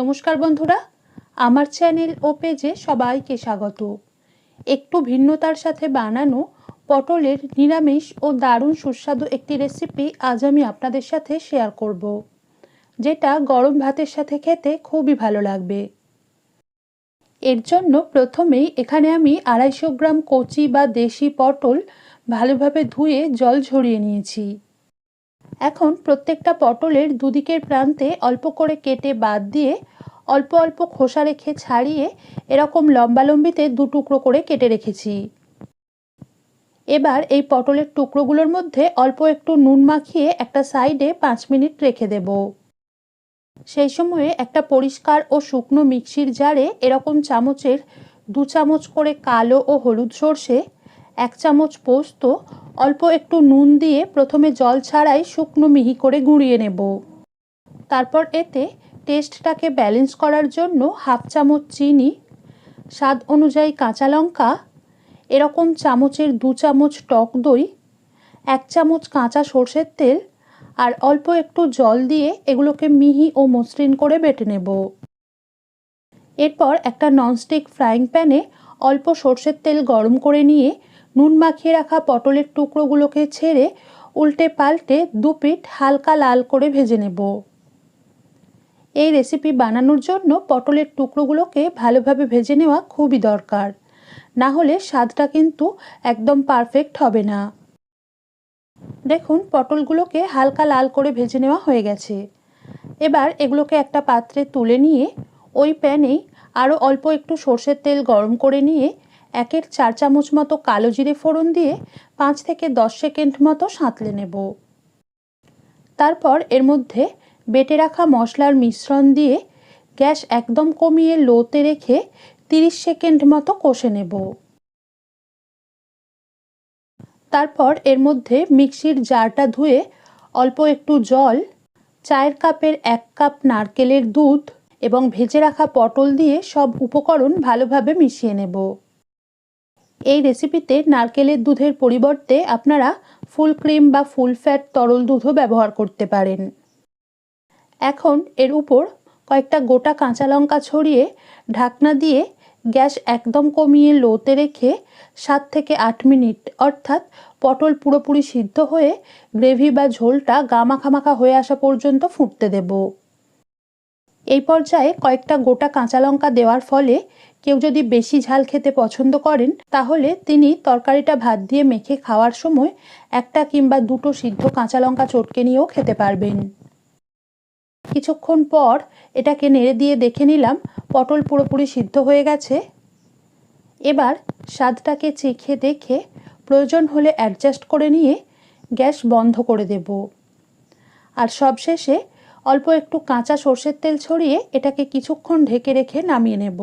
নমস্কার বন্ধুরা, আমার চ্যানেল ও পেজে সবাইকে স্বাগত। একটু ভিন্নতার সাথে বানানো পটলের নিরামিষ ও দারুণ সুস্বাদু একটি রেসিপি আজ আমি আপনাদের সাথে শেয়ার করব, যেটা গরম ভাতের সাথে খেতে খুবই ভালো লাগবে। এর জন্য প্রথমেই এখানে আমি আড়াইশো গ্রাম কচি বা দেশি পটল ভালোভাবে ধুয়ে জল ঝরিয়ে নিয়েছি। এখন প্রত্যেকটা পটলের দুদিকের প্রান্তে অল্প করে কেটে বাদ দিয়ে অল্প অল্প খোসা রেখে ছাড়িয়ে এরকম লম্বালম্বিতে দু টুকরো করে কেটে রেখেছি। এবার এই পটলের টুকরোগুলোর মধ্যে অল্প একটু নুন মাখিয়ে একটা সাইডে পাঁচ মিনিট রেখে দেব। সেই সময়ে একটা পরিষ্কার ও শুকনো মিক্সির জারে এরকম চামচের দু চামচ করে কালো ও হলুদ সর্ষে এক চামচ পোস্ত, অল্প একটু নুন দিয়ে প্রথমে জল ছাড়াই শুকনো মিহি করে গুঁড়িয়ে নেব। তারপর এতে টেস্টটাকে ব্যালেন্স করার জন্য হাফ চামচ চিনি, স্বাদ অনুযায়ী কাঁচা লঙ্কা, এরকম চামচের দু চামচ টক দই, এক চামচ কাঁচা সর্ষের তেল আর অল্প একটু জল দিয়ে এগুলোকে মিহি ও মসৃণ করে বেটে নেব। এরপর একটা ননস্টিক ফ্রাইং প্যানে অল্প সর্ষের তেল গরম করে নিয়ে নুন মাখিয়ে রাখা পটলের টুকরোগুলোকে ছেড়ে উল্টে পাল্টে দু পিঠ হালকা লাল করে ভেজে নেব। এই রেসিপি বানানোর জন্য পটলের টুকরোগুলোকে ভালোভাবে ভেজে নেওয়া খুবই দরকার। না হলে স্বাদটা কিন্তু একদম পারফেক্ট হবে না। দেখুন, পটলগুলোকে হালকা লাল করে ভেজে নেওয়া হয়ে গেছে। এবার এগুলোকে একটা পাত্রে তুলে নিয়ে ওই প্যানেই আরও অল্প একটু সর্ষের তেল গরম করে নিয়ে একের চার চামচ মতো কালো জিরে ফোড়ন দিয়ে পাঁচ থেকে দশ সেকেন্ড মতো সাঁতলে নেব। তারপর এর মধ্যে বেটে রাখা মশলার মিশ্রণ দিয়ে গ্যাস একদম কমিয়ে লোতে রেখে তিরিশ সেকেন্ড মতো কষে নেব। তারপর এর মধ্যে মিক্সির জারটা ধুয়ে অল্প একটু জল, চায়ের কাপের এক কাপ নারকেলের দুধ এবং ভেজে রাখা পটল দিয়ে সব উপকরণ ভালোভাবে মিশিয়ে নেব। এই রেসিপিতে নারকেলের দুধের পরিবর্তে আপনারা ফুল ক্রিম বা ফুল ফ্যাট তরল দুধও ব্যবহার করতে পারেন। এখন এর উপর কয়েকটা গোটা কাঁচা লঙ্কা ছড়িয়ে ঢাকনা দিয়ে গ্যাস একদম কমিয়ে লোতে রেখে সাত থেকে আট মিনিট, অর্থাৎ পটল পুরোপুরি সিদ্ধ হয়ে গ্রেভি বা ঝোলটা গা মাখামাখা হয়ে আসা পর্যন্ত ফুটতে দেব। এই পর্যায়ে কয়েকটা গোটা কাঁচা লঙ্কা দেওয়ার ফলে কেউ যদি বেশি ঝাল খেতে পছন্দ করেন, তাহলে তিনি তরকারিটা ভাত দিয়ে মেখে খাওয়ার সময় একটা কিংবা দুটো সিদ্ধ কাঁচা লঙ্কা চটকে নিয়েও খেতে পারবেন। কিছুক্ষণ পর এটাকে নেড়ে দিয়ে দেখে নিলাম পটল পুরোপুরি সিদ্ধ হয়ে গেছে। এবার স্বাদটাকে চেখে দেখে প্রয়োজন হলে অ্যাডজাস্ট করে নিয়ে গ্যাস বন্ধ করে দেব। আর সবশেষে অল্প একটু কাঁচা সর্ষের তেল ছড়িয়ে এটাকে কিছুক্ষণ ঢেকে রেখে নামিয়ে নেব।